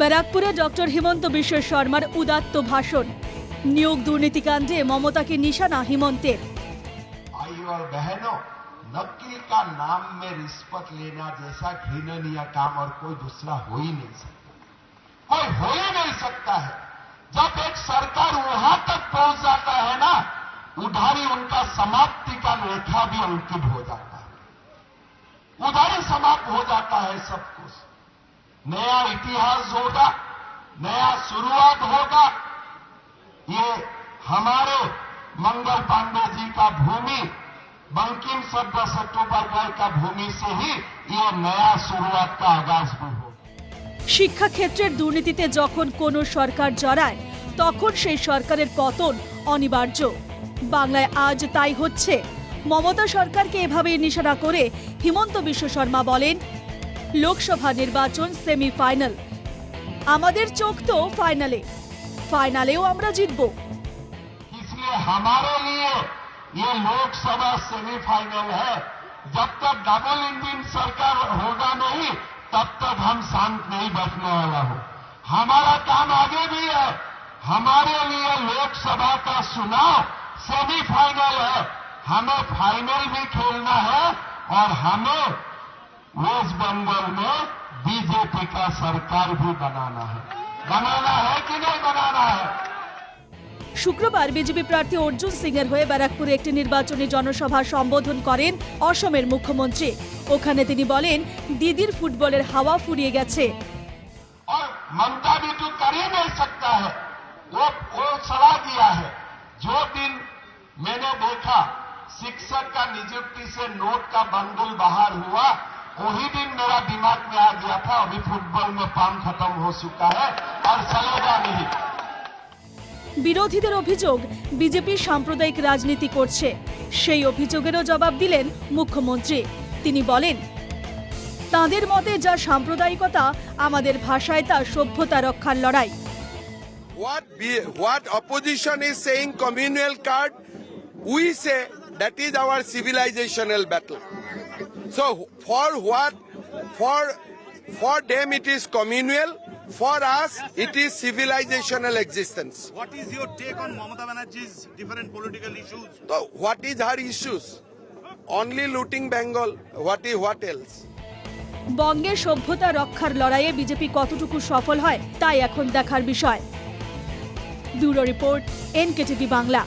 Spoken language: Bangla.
ব্যারাকপুরে ডক্টর হিমন্ত বিশ্ব শর্মার উদাত্ত ভাষণ নিয়োগ দুর্নীতিকাণ্ডে মমতাকে নিশানা হিমন্তের भाई और बहनों नक्की का नाम में रिश्वत लेना जैसा घृणनीय काम और कोई दूसरा हो ही नहीं सकता कोई हो ही नहीं सकता है जब एक सरकार वहां तक पहुंच जाता है ना उधारी उनका समाप्ति का रेखा भी अंकित हो जाता है उधारी समाप्त हो जाता है सब कुछ नया इतिहास होगा नया शुरुआत होगा ये हमारे मंगल पांडे जी का भूमि बंकिम शब्द सट्टोपाध्याय का भूमि से ही ये नया शुरुआत का आगाज भी हो শিক্ষাক্ষেত্রের দুর্নীতিতে যখন কোনো সরকার জড়ায় তখন সেই সরকারের পতন অনিবার্য বাংলায় আজ তাই হচ্ছে মমতা সরকারকে এভাবে নিশানা করে হিমন্ত বিশ্ব শর্মা বলেন লোকসভা নির্বাচন সেমিফাইনাল আমাদের চোখ তো ফাইনালে ফাইনালেও আমরা জিতবো इसलिए हमारे लिए ये लोकसभा सेमीफाइनल है जब तक डबल इंजन सरकार होगा नहीं तब तक हम शांत नहीं बैठने वाला हो हमारा काम आगे भी है हमारे लिए लोकसभा का चुनाव सेमीफाइनल है हमें फाइनल भी खेलना है और हमें वेस्ट बंगाल में बीजेपी का सरकार भी बनाना है बनाना है कि नहीं बनाना है শুক্রবার বিজেপি প্রার্থী অর্জুন সিং এর হয়ে ব্যারাকপুরে একটি নির্বাচনী জনসভা সম্বোধন করেন অসমের মুখ্যমন্ত্রী ওখানে তিনি বলেন দিদির ফুটবলের হাওয়া ফুরিয়ে গেছে और ममता भी तो कर ही नहीं सकता है वो वो सलाह दिया है जो दिन मैंने देखा शिक्षक का नियुक्ति से नोट का बंडल बाहर हुआ वही दिन मेरा दिमाग में आ गया था अभी फुटबॉल में पाम खत्म हो चुका है और चलेगा नहीं বিরোধীদের অভিযোগ বিজেপি সাম্প্রদায়িক রাজনীতি করছে সেই অভিযোগেরও জবাব দিলেন মুখ্যমন্ত্রী তিনি বলেন তাঁদের মতে যা সাম্প্রদায়িকতা আমাদের ভাষায় তা সভ্যতা রক্ষার লড়াই what be, what opposition is saying communal card we say that is our civilizational battle so for what for for them it is communal for us it is civilizational existence What is your take on Mamata Banerjee's different political issues? so what is her issues only looting bengal what is what else বঙ্গে সভ্যতা রক্ষার লড়াইয়ে বিজেপি কতটুকু সফল হয় তাই এখন দেখার বিষয় ব্যুরো রিপোর্ট এনকেটিভি বাংলা